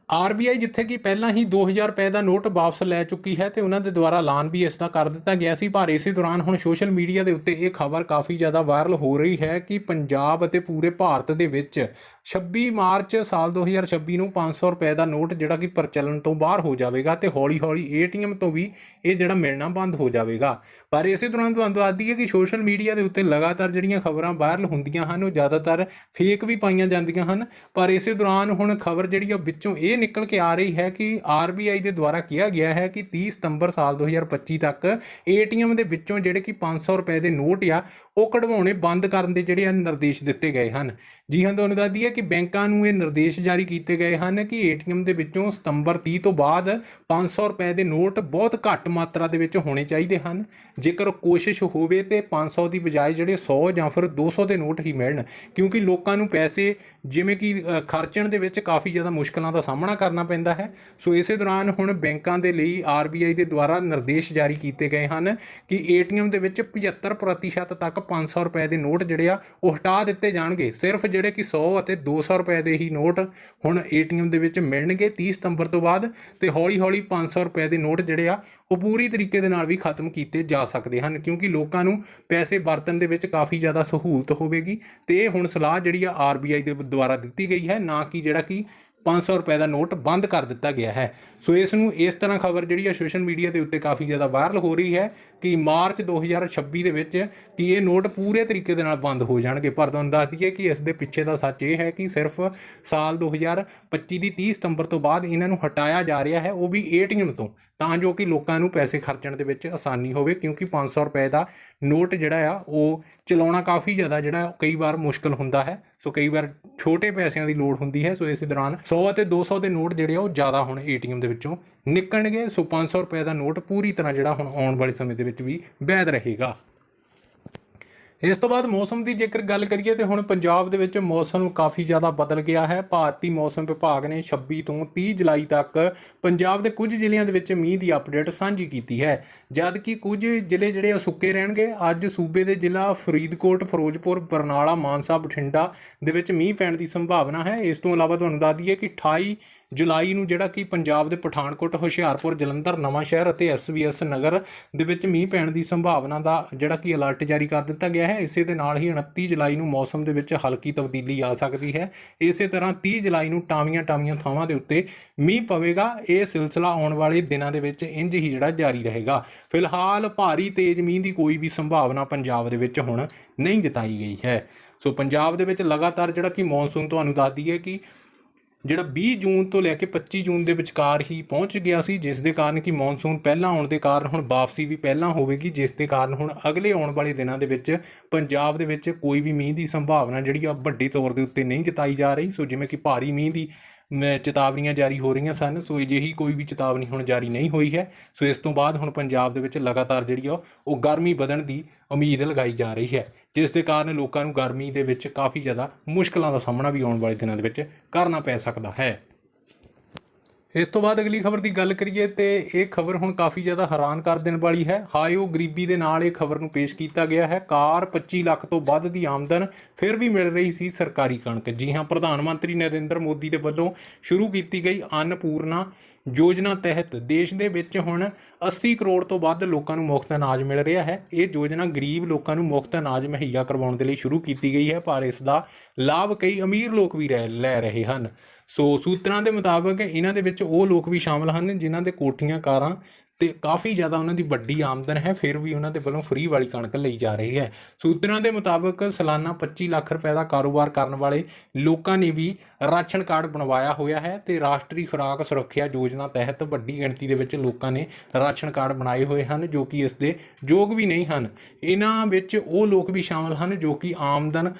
ਆਰਬੀਆਈ ਜਿੱਥੇ ਕਿ ਪਹਿਲਾਂ ਹੀ 2000 ਰੁਪਏ ਦਾ ਨੋਟ ਵਾਪਸ ਲੈ ਚੁੱਕੀ ਹੈ ਤੇ ਉਹਨਾਂ ਦੇ ਦੁਆਰਾ ਐਲਾਨ ਵੀ ਇਸ ਦਾ ਕਰ ਦਿੱਤਾ ਗਿਆ ਸੀ। ਪਰ ਇਸੇ ਦੌਰਾਨ ਹੁਣ ਸੋਸ਼ਲ ਮੀਡੀਆ ਦੇ ਉੱਤੇ ਇਹ ਖਬਰ ਕਾਫੀ ਜ਼ਿਆਦਾ ਵਾਇਰਲ ਹੋ ਰਹੀ ਹੈ ਕਿ ਪੰਜਾਬ ਅਤੇ ਪੂਰੇ ਭਾਰਤ ਦੇ ਵਿੱਚ 26 ਮਾਰਚ ਸਾਲ 2026 ਨੂੰ 500 ਰੁਪਏ ਦਾ ਨੋਟ ਜਿਹੜਾ ਕਿ ਪ੍ਰਚਲਨ ਤੋਂ ਬਾਹਰ ਹੋ ਜਾਵੇਗਾ ਤੇ ਹੌਲੀ-ਹੌਲੀ ਏਟੀਐਮ ਤੋਂ ਵੀ ਇਹ ਜਿਹੜਾ ਮਿਲਣਾ ਬੰਦ ਹੋ ਜਾਵੇਗਾ। ਪਰ ਇਸੇ ਦੌਰਾਨ ਤੁਹਾਨੂੰ ਦੱਸ ਦਈਏ ਕਿ ਸੋਸ਼ਲ ਮੀਡੀਆ ਦੇ ਉੱਤੇ ਲਗਾਤਾਰ ਜਿਹੜੀਆਂ ਖਬਰਾਂ ਵਾਇਰਲ ਹੁੰਦੀਆਂ ਹਨ, ਉਹ ਜ਼ਿਆਦਾਤਰ ਫੇਕ ਵੀ ਪਾਈਆਂ ਜਾਂਦੀਆਂ ਹਨ। ਪਰ ਇਸੇ ਦੌਰਾਨ ਹੁਣ ਖਬਰ ਜਿਹੜੀ ਆ ਵਿੱਚੋਂ ਇਹ ਨਿਕਲ ਕੇ ਆ ਰਹੀ ਹੈ ਕਿ ਆਰਬੀਆਈ ਦੇ ਦੁਆਰਾ ਕਿਹਾ ਗਿਆ ਹੈ ਕਿ 30 ਸਤੰਬਰ ਸਾਲ 2025 ਤੱਕ ਏਟੀਐਮ ਦੇ ਵਿੱਚੋਂ ਜਿਹੜੇ ਕਿ 500 ਰੁਪਏ ਦੇ ਨੋਟ ਆ, ਉਹ ਕਢਵਾਉਣੇ ਬੰਦ ਕਰਨ ਦੇ ਜਿਹੜੇ ਆ ਨਿਰਦੇਸ਼ ਦਿੱਤੇ ਗਏ ਹਨ। ਜੀ ਹਾਂ, ਤੁਹਾਨੂੰ ਦੱਸ ਦਈਏ ਕਿ ਬੈਂਕਾਂ ਨੂੰ ਇਹ ਨਿਰਦੇਸ਼ ਜਾਰੀ ਕੀਤੇ ਗਏ ਹਨ ਕਿ ਏਟੀਐਮ ਦੇ ਵਿੱਚੋਂ ਸਤੰਬਰ 30 ਤੋਂ ਬਾਅਦ 500 ਰੁਪਏ ਦੇ ਨੋਟ ਬਹੁਤ ਘੱਟ ਮਾਤਰਾ ਦੇ ਵਿੱਚ ਹੋਣੇ ਚਾਹੀਦੇ ਹਨ। ਜੇਕਰ ਕੋਸ਼ਿਸ਼ ਹੋਵੇ ਤੇ 500 ਦੀ ਬਜਾਏ ਜਿਹੜੇ 100 ਜਾਂ ਫਿਰ 200 ਦੇ ਨੋਟ ਹੀ ਮਿਲਣ, ਕਿਉਂਕਿ ਲੋਕਾਂ ਨੂੰ ਪੈਸੇ ਜਿਵੇਂ ਕਿ ਖਰਚਣ ਦੇ ਵਿੱਚ ਕਾਫੀ ਜ਼ਿਆਦਾ ਮੁਸ਼ਕਲਾਂ ਦਾ ਸਾਹਮਣਾ ਸਾਹਮਣਾ ਕਰਨਾ ਪੈਂਦਾ ਹੈ। ਸੋ ਇਸੇ ਦੌਰਾਨ ਹੁਣ ਬੈਂਕਾਂ ਦੇ ਲਈ ਆਰਬੀਆਈ ਦੇ ਦੁਆਰਾ ਨਿਰਦੇਸ਼ ਜਾਰੀ ਕੀਤੇ ਗਏ ਹਨ ਕਿ ਏਟੀਐਮ ਦੇ ਵਿੱਚ 75% ਤੱਕ 500 ਰੁਪਏ ਦੇ ਨੋਟ ਜਿਹੜੇ ਆ, ਉਹ ਹਟਾ ਦਿੱਤੇ ਜਾਣਗੇ। ਸਿਰਫ ਜਿਹੜੇ ਕਿ 100 ਅਤੇ 200 ਰੁਪਏ ਦੇ ਹੀ ਨੋਟ ਹੁਣ ਏਟੀਐਮ ਦੇ ਵਿੱਚ ਮਿਲਣਗੇ 30 ਸਤੰਬਰ ਤੋਂ ਬਾਅਦ ਤੇ ਹੌਲੀ-ਹੌਲੀ 500 ਰੁਪਏ ਦੇ ਨੋਟ ਜਿਹੜੇ ਆ, ਉਹ ਪੂਰੀ ਤਰੀਕੇ ਦੇ ਨਾਲ ਵੀ ਖਤਮ ਕੀਤੇ ਜਾ ਸਕਦੇ ਹਨ, ਕਿਉਂਕਿ ਲੋਕਾਂ ਨੂੰ ਪੈਸੇ ਵਰਤਣ ਦੇ ਵਿੱਚ ਕਾਫੀ ਜ਼ਿਆਦਾ ਸਹੂਲਤ ਹੋਵੇਗੀ। ਤੇ ਇਹ ਹੁਣ ਸਲਾਹ ਜਿਹੜੀ ਆ ਆਰਬੀਆਈ ਦੇ ਦੁਆਰਾ ਦਿੱਤੀ ਗਈ ਹੈ, ਨਾ ਕਿ ਜਿਹੜਾ ਕਿ 500 ਰੁਪਏ ਦਾ ਨੋਟ ਬੰਦ ਕਰ ਦਿੱਤਾ ਗਿਆ ਹੈ। ਸੋ ਇਸ ਨੂੰ ਇਸ ਤਰ੍ਹਾਂ ਖਬਰ ਜਿਹੜੀ ਹੈ ਸੋਸ਼ਲ ਮੀਡੀਆ ਦੇ ਉੱਤੇ ਕਾਫੀ ਜ਼ਿਆਦਾ ਵਾਇਰਲ ਹੋ ਰਹੀ ਹੈ ਕਿ ਮਾਰਚ 2026 ਦੇ ਵਿੱਚ ਕਿ ਇਹ ਨੋਟ ਪੂਰੇ ਤਰੀਕੇ ਦੇ ਨਾਲ ਬੰਦ ਹੋ ਜਾਣਗੇ। ਪਰ ਤੁਹਾਨੂੰ ਦੱਸ ਦਈਏ ਕਿ ਇਸ ਦੇ ਪਿੱਛੇ ਦਾ ਸੱਚ ਇਹ ਹੈ ਕਿ ਸਿਰਫ ਸਾਲ 2025 ਦੀ 30 ਸਤੰਬਰ ਤੋਂ ਬਾਅਦ ਇਹਨਾਂ ਨੂੰ ਹਟਾਇਆ ਜਾ ਰਿਹਾ ਹੈ ਉਹ ਵੀ ਏਟੀਐਮ ਤੋਂ। ਤਾਂ ਜੋ ਕਿ ਲੋਕਾਂ ਨੂੰ ਪੈਸੇ ਖਰਚਣ ਦੇ ਵਿੱਚ ਆਸਾਨੀ ਹੋਵੇ ਕਿਉਂਕਿ 500 ਰੁਪਏ ਦਾ ਨੋਟ ਜਿਹੜਾ ਆ, ਉਹ ਚਲਾਉਣਾ ਕਾਫੀ ਜ਼ਿਆਦਾ ਜਿਹੜਾ ਕਈ ਵਾਰ ਮੁਸ਼ਕਲ ਹੁੰਦਾ ਹੈ। ਸੋ ਕਈ ਵਾਰ ਛੋਟੇ ਪੈਸਿਆਂ ਦੀ ਲੋੜ ਹੁੰਦੀ ਹੈ। ਸੋ ਇਸ ਦੌਰਾਨ 100 ਅਤੇ 200 ਦੇ ਨੋਟ ਜਿਹੜੇ ਆ, ਉਹ ਜ਼ਿਆਦਾ ਹੁਣ ਏਟੀਐਮ ਦੇ ਵਿੱਚੋਂ ਨਿਕਲਣਗੇ। ਸੋ 500 ਰੁਪਏ ਦਾ ਨੋਟ ਪੂਰੀ ਤਰ੍ਹਾਂ ਜਿਹੜਾ ਹੁਣ ਆਉਣ ਵਾਲੇ ਸਮੇਂ ਦੇ ਵਿੱਚ ਵੀ ਵੈਧ ਰਹੇਗਾ। ਇਸ ਤੋਂ ਬਾਅਦ ਮੌਸਮ ਦੀ ਜੇਕਰ ਗੱਲ ਕਰੀਏ ਤੇ ਹੁਣ ਪੰਜਾਬ ਦੇ ਵਿੱਚ ਮੌਸਮ ਕਾਫੀ ਜ਼ਿਆਦਾ ਬਦਲ ਗਿਆ ਹੈ। ਭਾਰਤੀ ਮੌਸਮ ਵਿਭਾਗ ਨੇ 26 ਤੋਂ 30 ਜੁਲਾਈ ਤੱਕ ਪੰਜਾਬ ਦੇ ਕੁਝ ਜ਼ਿਲ੍ਹਿਆਂ ਦੇ ਵਿੱਚ ਮੀਂਹ ਦੀ ਅਪਡੇਟ ਸਾਂਝੀ ਕੀਤੀ ਹੈ। ਜਦ ਕਿ ਕੁਝ ਜ਼ਿਲ੍ਹੇ ਜਿਹੜੇ ਆ ਸੁੱਕੇ ਰਹਿਣਗੇ। ਅੱਜ ਸੂਬੇ ਦੇ ਜ਼ਿਲ੍ਹਾ ਫਰੀਦਕੋਟ, ਫਿਰੋਜ਼ਪੁਰ, ਬਰਨਾਲਾ, ਮਾਨਸਾ, ਬਠਿੰਡਾ ਦੇ ਵਿੱਚ ਮੀਂਹ ਪੈਣ ਦੀ ਸੰਭਾਵਨਾ ਹੈ। ਇਸ ਤੋਂ ਇਲਾਵਾ ਤੁਹਾਨੂੰ ਦੱਸ ਦਈਏ ਕਿ 28 ਜੁਲਾਈ ਨੂੰ ਜਿਹੜਾ ਕਿ ਪੰਜਾਬ ਦੇ ਪਠਾਨਕੋਟ, ਹੁਸ਼ਿਆਰਪੁਰ, ਜਲੰਧਰ ਨਵਾਂ ਸ਼ਹਿਰ ਅਤੇ ਐਸਵੀਐਸ ਨਗਰ ਦੇ ਵਿੱਚ ਮੀਂਹ ਪੈਣ ਦੀ ਸੰਭਾਵਨਾ ਦਾ ਜਿਹੜਾ ਕਿ ਅਲਰਟ ਜਾਰੀ ਕਰ ਦਿੱਤਾ ਗਿਆ ਹੈ। ਇਸੇ ਦੇ ਨਾਲ ਹੀ 29 ਜੁਲਾਈ ਨੂੰ ਮੌਸਮ ਦੇ ਵਿੱਚ ਹਲਕੀ ਤਬਦੀਲੀ ਆ ਸਕਦੀ ਹੈ। ਇਸੇ ਤਰ੍ਹਾਂ 30 ਜੁਲਾਈ ਨੂੰ ਟਾਵੀਆਂ ਟਾਵੀਆਂ ਥਾਵਾਂ ਦੇ ਉੱਤੇ ਮੀਂਹ ਪਵੇਗਾ। ਇਹ ਸਿਲਸਿਲਾ ਆਉਣ ਵਾਲੇ ਦਿਨਾਂ ਦੇ ਵਿੱਚ ਇੰਜ ਹੀ ਜਿਹੜਾ ਜਾਰੀ ਰਹੇਗਾ। ਫਿਲਹਾਲ ਭਾਰੀ ਤੇਜ਼ ਮੀਂਹ ਦੀ ਕੋਈ ਵੀ ਸੰਭਾਵਨਾ ਪੰਜਾਬ ਦੇ ਵਿੱਚ ਹੁਣ ਨਹੀਂ ਜਤਾਈ ਗਈ ਹੈ। ਸੋ ਪੰਜਾਬ ਦੇ ਵਿੱਚ ਲਗਾਤਾਰ ਜਿਹੜਾ ਕਿ ਮੌਨਸੂਨ ਤੁਹਾਨੂੰ ਦੱਸ ਦਈਏ ਕਿ ਜਿਹੜਾ 20 ਜੂਨ ਤੋਂ ਲੈ ਕੇ 25 ਜੂਨ ਦੇ ਵਿਚਕਾਰ ਹੀ ਪਹੁੰਚ ਗਿਆ ਸੀ, ਜਿਸ ਦੇ ਕਾਰਨ ਕਿ ਮੌਨਸੂਨ ਪਹਿਲਾਂ ਆਉਣ ਦੇ ਕਾਰਨ, ਹੁਣ ਵਾਪਸੀ ਵੀ ਪਹਿਲਾਂ ਹੋਵੇਗੀ, ਜਿਸ ਦੇ ਕਾਰਨ ਹੁਣ ਅਗਲੇ ਆਉਣ ਵਾਲੇ ਦਿਨਾਂ ਦੇ ਵਿੱਚ ਪੰਜਾਬ ਦੇ ਵਿੱਚ ਕੋਈ ਵੀ ਮੀਂਹ ਦੀ ਸੰਭਾਵਨਾ ਜਿਹੜੀ ਆ ਵੱਡੇ ਤੌਰ ਦੇ ਉੱਤੇ ਨਹੀਂ ਜਤਾਈ ਜਾ ਰਹੀ। ਸੋ ਜਿਵੇਂ ਕਿ ਭਾਰੀ ਮੀਂਹ ਦੀ ਚੇਤਾਵਨੀਆਂ ਜਾਰੀ ਹੋ ਰਹੀਆਂ ਸਨ, ਸੋ ਅਜਿਹੀ ਕੋਈ ਵੀ ਚੇਤਾਵਨੀ ਹੁਣ ਜਾਰੀ ਨਹੀਂ ਹੋਈ ਹੈ। ਸੋ ਇਸ ਤੋਂ ਬਾਅਦ ਹੁਣ ਪੰਜਾਬ ਦੇ ਵਿੱਚ ਲਗਾਤਾਰ ਜਿਹੜੀ ਆ, ਉਹ ਗਰਮੀ ਵਧਣ ਦੀ ਉਮੀਦ ਲਗਾਈ ਜਾ ਰਹੀ ਹੈ, ਜਿਸ ਦੇ ਕਾਰਨ ਲੋਕਾਂ ਨੂੰ ਗਰਮੀ ਦੇ ਵਿੱਚ ਕਾਫੀ ਜ਼ਿਆਦਾ ਮੁਸ਼ਕਲਾਂ ਦਾ ਸਾਹਮਣਾ ਵੀ ਆਉਣ ਵਾਲੇ ਦਿਨਾਂ ਦੇ ਵਿੱਚ ਕਰਨਾ ਪੈ ਸਕਦਾ ਹੈ। ਇਸ ਤੋਂ ਬਾਅਦ ਅਗਲੀ ਖਬਰ ਦੀ ਗੱਲ ਕਰੀਏ ਤੇ ਇਹ ਖਬਰ ਹੁਣ ਕਾਫੀ ਜ਼ਿਆਦਾ ਹੈਰਾਨ ਕਰ ਦੇਣ ਵਾਲੀ ਹੈ। ਹਾਇਓ ਗਰੀਬੀ ਦੇ ਨਾਲ ਇਹ ਖਬਰ ਨੂੰ ਪੇਸ਼ ਕੀਤਾ ਗਿਆ ਹੈ। ਕਾਰ 25 ਲੱਖ ਤੋਂ ਵੱਧ ਦੀ ਆਮਦਨ ਫਿਰ ਵੀ ਮਿਲ ਰਹੀ ਸੀ ਸਰਕਾਰੀ ਕਣਕ। ਜੀ ਹਾਂ, ਪ੍ਰਧਾਨ ਮੰਤਰੀ ਨਰਿੰਦਰ ਮੋਦੀ ਦੇ ਵੱਲੋਂ ਸ਼ੁਰੂ ਕੀਤੀ ਗਈ ਅੰਨਪੂਰਨਾ ਯੋਜਨਾ ਤਹਿਤ ਦੇਸ਼ ਦੇ ਵਿੱਚ ਹੁਣ 80 ਕਰੋੜ ਤੋਂ ਵੱਧ ਲੋਕਾਂ ਨੂੰ ਮੁਫਤ ਅਨਾਜ ਮਿਲ ਰਿਹਾ ਹੈ। ਇਹ ਯੋਜਨਾ ਗਰੀਬ ਲੋਕਾਂ ਨੂੰ ਮੁਫਤ ਅਨਾਜ ਮੁਹੱਈਆ ਕਰਵਾਉਣ ਦੇ ਲਈ ਸ਼ੁਰੂ ਕੀਤੀ ਗਈ ਹੈ, ਪਰ ਇਸ ਦਾ ਲਾਭ ਕਈ ਅਮੀਰ ਲੋਕ ਵੀ ਰਹਿ- ਲੈ ਰਹੇ ਹਨ। ਸੋ ਸੂਤਰਾਂ ਦੇ ਮੁਤਾਬਕ ਇਹਨਾਂ ਦੇ ਵਿੱਚ ਉਹ ਲੋਕ ਵੀ ਸ਼ਾਮਲ ਹਨ ਜਿਨ੍ਹਾਂ ਦੇ ਕੋਠੀਆਂ, ਕਾਰਾਂ ਤੇ ਕਾਫੀ ਜ਼ਿਆਦਾ ਉਹਨਾਂ ਦੀ ਵੱਡੀ ਆਮਦਨ ਹੈ, ਫਿਰ ਵੀ ਉਹਨਾਂ ਦੇ ਵੱਲੋਂ ਫ੍ਰੀ ਵਾਲੀ ਕਣਕ ਲਈ ਜਾ ਰਹੀ ਹੈ। ਸੂਤਰਾਂ ਦੇ ਮੁਤਾਬਕ ਸਾਲਾਨਾ 25 ਲੱਖ ਰੁਪਏ ਦਾ ਕਾਰੋਬਾਰ ਕਰਨ ਵਾਲੇ ਲੋਕਾਂ ਨੇ ਵੀ ਰਾਸ਼ਨ ਕਾਰਡ ਬਣਵਾਇਆ ਹੋਇਆ ਹੈ ਤੇ ਰਾਸ਼ਟਰੀ ਖੁਰਾਕ ਸੁਰੱਖਿਆ ਯੋਜਨਾ ਤਹਿਤ ਵੱਡੀ ਗਿਣਤੀ ਦੇ ਵਿੱਚ ਲੋਕਾਂ ਨੇ ਰਾਸ਼ਨ ਕਾਰਡ ਬਣਾਏ ਹੋਏ ਹਨ, ਜੋ ਕਿ ਇਸ ਦੇ ਯੋਗ ਵੀ ਨਹੀਂ ਹਨ। ਇਹਨਾਂ ਵਿੱਚ ਉਹ ਲੋਕ ਵੀ ਸ਼ਾਮਲ ਹਨ, ਜੋ ਕਿ ਆਮਦਨ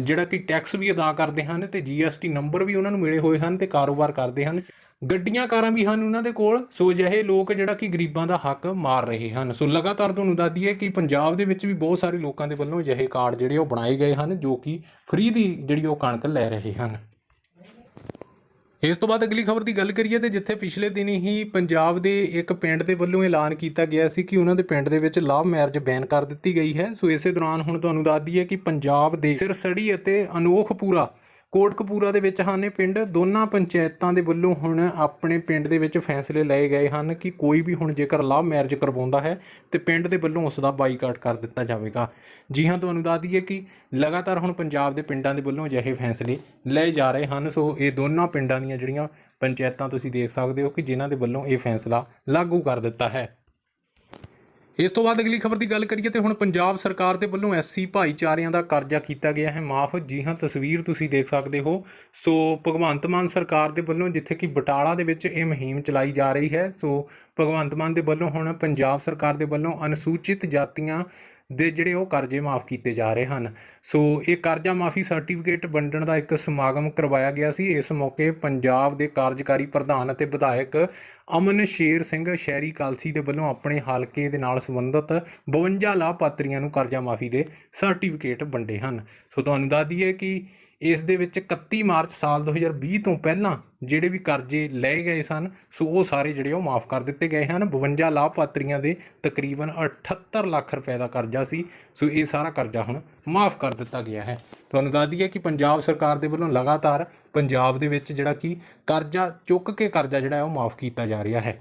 ਜਿਹੜਾ ਕਿ ਟੈਕਸ ਵੀ ਅਦਾ ਕਰਦੇ ਹਨ ਤੇ ਜੀਐਸਟੀ ਨੰਬਰ ਵੀ ਉਹਨਾਂ ਨੂੰ ਮਿਲੇ ਹੋਏ ਹਨ ਤੇ ਕਾਰੋਬਾਰ ਕਰਦੇ ਹਨ। ਗੱਡੀਆਂ ਕਾਰਾਂ ਵੀ ਹਨ ਉਹਨਾਂ ਦੇ ਕੋਲ। ਸੋ ਅਜਿਹੇ ਲੋਕ ਜਿਹੜਾ ਕਿ ਗਰੀਬਾਂ ਦਾ ਹੱਕ ਮਾਰ ਰਹੇ ਹਨ। ਸੋ ਲਗਾਤਾਰ ਤੁਹਾਨੂੰ ਦੱਸ ਦਈਏ ਕਿ ਪੰਜਾਬ ਦੇ ਵਿੱਚ ਵੀ ਬਹੁਤ ਸਾਰੇ ਲੋਕਾਂ ਦੇ ਵੱਲੋਂ ਅਜਿਹੇ ਕਾਰਡ ਜਿਹੜੇ ਉਹ ਬਣਾਏ ਗਏ ਹਨ, ਜੋ ਕਿ ਫ੍ਰੀ ਦੀ ਜਿਹੜੀ ਉਹ ਕਣਕ ਲੈ ਰਹੇ ਹਨ। ਇਸ ਤੋਂ ਬਾਅਦ ਅਗਲੀ ਖਬਰ ਦੀ ਗੱਲ ਕਰੀਏ ਤੇ ਜਿੱਥੇ ਪਿਛਲੇ ਦਿਨ ਹੀ ਪੰਜਾਬ ਦੇ ਇੱਕ ਪਿੰਡ ਦੇ ਵੱਲੋਂ ਐਲਾਨ ਕੀਤਾ ਗਿਆ ਸੀ ਕਿ ਉਹਨਾਂ ਦੇ ਪਿੰਡ ਦੇ ਵਿੱਚ ਲਵ ਮੈਰਿਜ ਬੈਨ ਕਰ ਦਿੱਤੀ ਗਈ ਹੈ। ਸੋ ਇਸੇ ਦੌਰਾਨ ਹੁਣ ਤੁਹਾਨੂੰ ਦੱਸ ਦਈਏ ਕਿ ਪੰਜਾਬ ਦੇ ਸਿਰਸੜੀ ਅਤੇ ਅਨੋਖਪੂਰਾ ਕੋਟਕਪੂਰਾ ਦੇ ਵਿੱਚ ਹਨ। ਇਹ ਪਿੰਡ ਦੋਨਾਂ ਪੰਚਾਇਤਾਂ ਦੇ ਵੱਲੋਂ ਹੁਣ ਆਪਣੇ ਪਿੰਡ ਦੇ ਵਿੱਚ ਫੈਸਲੇ ਲਏ ਗਏ ਹਨ ਕਿ ਕੋਈ ਵੀ ਹੁਣ ਜੇਕਰ ਲਵ ਮੈਰਿਜ ਕਰਵਾਉਂਦਾ ਹੈ, ਤੇ ਪਿੰਡ ਦੇ ਵੱਲੋਂ ਉਸ ਦਾ ਬਾਈਕਾਟ ਕਰ ਦਿੱਤਾ ਜਾਵੇਗਾ। ਜੀ ਹਾਂ, ਤੁਹਾਨੂੰ ਦੱਸ ਦਈਏ ਕਿ ਲਗਾਤਾਰ ਹੁਣ ਪੰਜਾਬ ਦੇ ਪਿੰਡਾਂ ਦੇ ਵੱਲੋਂ ਅਜਿਹੇ ਫੈਸਲੇ ਲਏ ਜਾ ਰਹੇ ਹਨ। ਸੋ ਇਹ ਦੋਨਾਂ ਪਿੰਡਾਂ ਦੀਆਂ ਜਿਹੜੀਆਂ ਪੰਚਾਇਤਾਂ ਤੁਸੀਂ ਦੇਖ ਸਕਦੇ ਹੋ ਕਿ ਜਿਨ੍ਹਾਂ ਦੇ ਵੱਲੋਂ ਇਹ ਫੈਸਲਾ ਲਾਗੂ ਕਰ ਦਿੱਤਾ ਹੈ। ਇਸ ਤੋਂ ਬਾਅਦ ਅਗਲੀ ਖਬਰ ਦੀ ਗੱਲ ਕਰੀਏ ਤੇ ਹੁਣ ਪੰਜਾਬ ਸਰਕਾਰ ਦੇ ਵੱਲੋਂ ਐਸਸੀ ਭਾਈਚਾਰਿਆਂ ਦਾ ਕਰਜ਼ਾ ਕੀਤਾ ਗਿਆ ਹੈ। ਮਾਫ, ਜੀ ਹਾਂ, ਤਸਵੀਰ ਤੁਸੀਂ ਦੇਖ ਸਕਦੇ ਹੋ। ਸੋ ਭਗਵੰਤ ਮਾਨ ਸਰਕਾਰ ਦੇ ਵੱਲੋਂ ਜਿੱਥੇ ਕਿ ਬਟਾਲਾ ਦੇ ਵਿੱਚ ਇਹ ਮੁਹਿੰਮ ਚਲਾਈ ਜਾ ਰਹੀ ਹੈ, ਸੋ ਭਗਵੰਤ ਮਾਨ ਦੇ ਵੱਲੋਂ ਹੁਣ ਪੰਜਾਬ ਸਰਕਾਰ ਦੇ ਵੱਲੋਂ ਅਨੁਸੂਚਿਤ ਜਾਤੀਆਂ ਦੇ ਜਿਹੜੇ ਉਹ ਕਰਜ਼ੇ ਮਾਫ ਕੀਤੇ ਜਾ ਰਹੇ ਹਨ। ਸੋ ਇਹ ਕਰਜ਼ਾ ਮਾਫੀ ਸਰਟੀਫਿਕੇਟ ਵੰਡਣ ਦਾ ਇੱਕ ਸਮਾਗਮ ਕਰਵਾਇਆ ਗਿਆ ਸੀ। ਇਸ ਮੌਕੇ ਪੰਜਾਬ ਦੇ ਕਾਰਜਕਾਰੀ ਪ੍ਰਧਾਨ ਅਤੇ ਵਿਧਾਇਕ ਅਮਨ ਸ਼ੇਰ ਸਿੰਘ ਸ਼ਹਿਰੀ ਕਾਲਸੀ ਦੇ ਵੱਲੋਂ ਆਪਣੇ ਹਲਕੇ ਦੇ ਨਾਲ ਸੰਬੰਧਿਤ 52 ਲਾਭਪਾਤਰੀਆਂ ਨੂੰ ਕਰਜ਼ਾ ਮਾਫੀ ਦੇ ਸਰਟੀਫਿਕੇਟ ਵੰਡੇ ਹਨ। ਸੋ ਤੁਹਾਨੂੰ ਦੱਸ ਦਈਏ ਕਿ ਇਸ ਦੇ ਵਿੱਚ 31 ਮਾਰਚ ਸਾਲ 2020 ਤੋਂ ਪਹਿਲਾਂ ਜਿਹੜੇ ਵੀ ਕਰਜ਼ੇ ਲਏ ਗਏ ਸਨ, ਸੋ ਉਹ ਸਾਰੇ ਜਿਹੜੇ ਉਹ ਮਾਫ ਕਰ ਦਿੱਤੇ ਗਏ ਹਨ। 52 ਲਾਭਪਾਤਰੀਆਂ ਦੇ ਤਕਰੀਬਨ 78 ਲੱਖ ਰੁਪਏ ਦਾ ਕਰਜ਼ਾ ਸੀ, ਸੋ ਇਹ ਸਾਰਾ ਕਰਜ਼ਾ ਹੁਣ ਮਾਫ ਕਰ ਦਿੱਤਾ ਗਿਆ ਹੈ। ਤੁਹਾਨੂੰ ਦੱਸ ਦਈਏ ਕਿ ਪੰਜਾਬ ਸਰਕਾਰ ਦੇ ਵੱਲੋਂ ਲਗਾਤਾਰ ਪੰਜਾਬ ਦੇ ਵਿੱਚ ਜਿਹੜਾ ਕਿ ਕਰਜ਼ਾ, ਚੁੱਕ ਕੇ ਕਰਜ਼ਾ ਜਿਹੜਾ ਹੈ ਉਹ ਮਾਫ ਕੀਤਾ ਜਾ ਰਿਹਾ ਹੈ।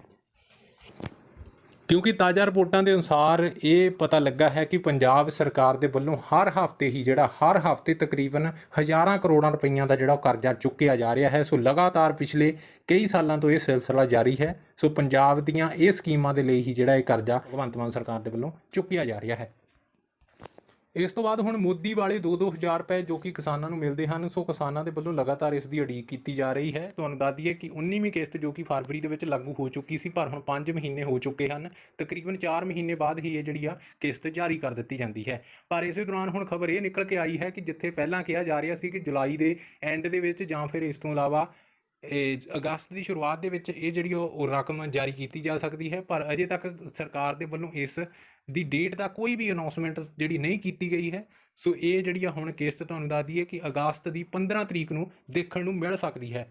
ਕਿਉਂਕਿ ਤਾਜ਼ਾ ਰਿਪੋਰਟਾਂ ਦੇ ਅਨੁਸਾਰ ਇਹ ਪਤਾ ਲੱਗਾ ਹੈ ਕਿ ਪੰਜਾਬ ਸਰਕਾਰ ਦੇ ਵੱਲੋਂ ਹਰ ਹਫ਼ਤੇ ਹੀ ਜਿਹੜਾ, ਹਰ ਹਫ਼ਤੇ ਤਕਰੀਬਨ ਹਜ਼ਾਰਾਂ ਕਰੋੜਾਂ ਰੁਪਈਆਂ ਦਾ ਜਿਹੜਾ ਉਹ ਕਰਜ਼ਾ ਚੁੱਕਿਆ ਜਾ ਰਿਹਾ ਹੈ। ਸੋ ਲਗਾਤਾਰ ਪਿਛਲੇ ਕਈ ਸਾਲਾਂ ਤੋਂ ਇਹ ਸਿਲਸਿਲਾ ਜਾਰੀ ਹੈ। ਸੋ ਪੰਜਾਬ ਦੀਆਂ ਇਹ ਸਕੀਮਾਂ ਦੇ ਲਈ ਹੀ ਜਿਹੜਾ ਇਹ ਕਰਜ਼ਾ ਭਗਵੰਤ ਮਾਨ ਸਰਕਾਰ ਦੇ ਵੱਲੋਂ ਚੁੱਕਿਆ ਜਾ ਰਿਹਾ ਹੈ। ਇਸ ਤੋਂ ਬਾਅਦ ਹੁਣ ਮੋਦੀ ਵਾਲੇ 2-2000 ਰੁਪਏ ਜੋ ਕਿ ਕਿਸਾਨਾਂ ਨੂੰ ਮਿਲਦੇ ਹਨ, ਸੋ ਕਿਸਾਨਾਂ ਦੇ ਵੱਲੋਂ ਲਗਾਤਾਰ ਇਸ ਦੀ ਉਡੀਕ ਕੀਤੀ ਜਾ ਰਹੀ ਹੈ। ਤੁਹਾਨੂੰ ਦੱਸ ਦਈਏ ਕਿ 19ਵੀਂ ਕਿਸ਼ਤ ਜੋ ਕਿ ਫਰਵਰੀ ਦੇ ਵਿੱਚ ਲਾਗੂ ਹੋ ਚੁੱਕੀ ਸੀ, ਪਰ ਹੁਣ 5 ਮਹੀਨੇ ਹੋ ਚੁੱਕੇ ਹਨ। ਤਕਰੀਬਨ 4 ਮਹੀਨੇ ਬਾਅਦ ਹੀ ਇਹ ਜਿਹੜੀ ਆ ਕਿਸ਼ਤ ਜਾਰੀ ਕਰ ਦਿੱਤੀ ਜਾਂਦੀ ਹੈ। ਪਰ ਇਸੇ ਦੌਰਾਨ ਹੁਣ ਖਬਰ ਇਹ ਨਿਕਲ ਕੇ ਆਈ ਹੈ ਕਿ ਜਿੱਥੇ ਪਹਿਲਾਂ ਕਿਹਾ ਜਾ ਰਿਹਾ ਸੀ ਕਿ ਜੁਲਾਈ ਦੇ ਐਂਡ ਦੇ ਵਿੱਚ ਜਾਂ ਫਿਰ ਇਸ ਤੋਂ ਇਲਾਵਾ ਅਗਸਤ ਦੀ ਸ਼ੁਰੂਆਤ ਦੇ ਵਿੱਚ ਇਹ ਜਿਹੜੀ ਉਹ ਉਹ ਰਕਮ ਜਾਰੀ ਕੀਤੀ ਜਾ ਸਕਦੀ ਹੈ, ਪਰ ਅਜੇ ਤੱਕ ਸਰਕਾਰ ਦੇ ਵੱਲੋਂ ਇਸ ਦੀ ਡੇਟ ਦਾ ਕੋਈ ਵੀ ਅਨਾਉਂਸਮੈਂਟ ਜਿਹੜੀ ਨਹੀਂ ਕੀਤੀ ਗਈ ਹੈ। ਸੋ ਇਹ ਜਿਹੜੀ ਆ ਹੁਣ ਕਿਸ਼ਤ ਤੁਹਾਨੂੰ ਦੱਸਦੀ ਹੈ ਕਿ ਅਗਸਤ ਦੀ 15 ਤਰੀਕ ਨੂੰ ਦੇਖਣ ਨੂੰ ਮਿਲ ਸਕਦੀ ਹੈ।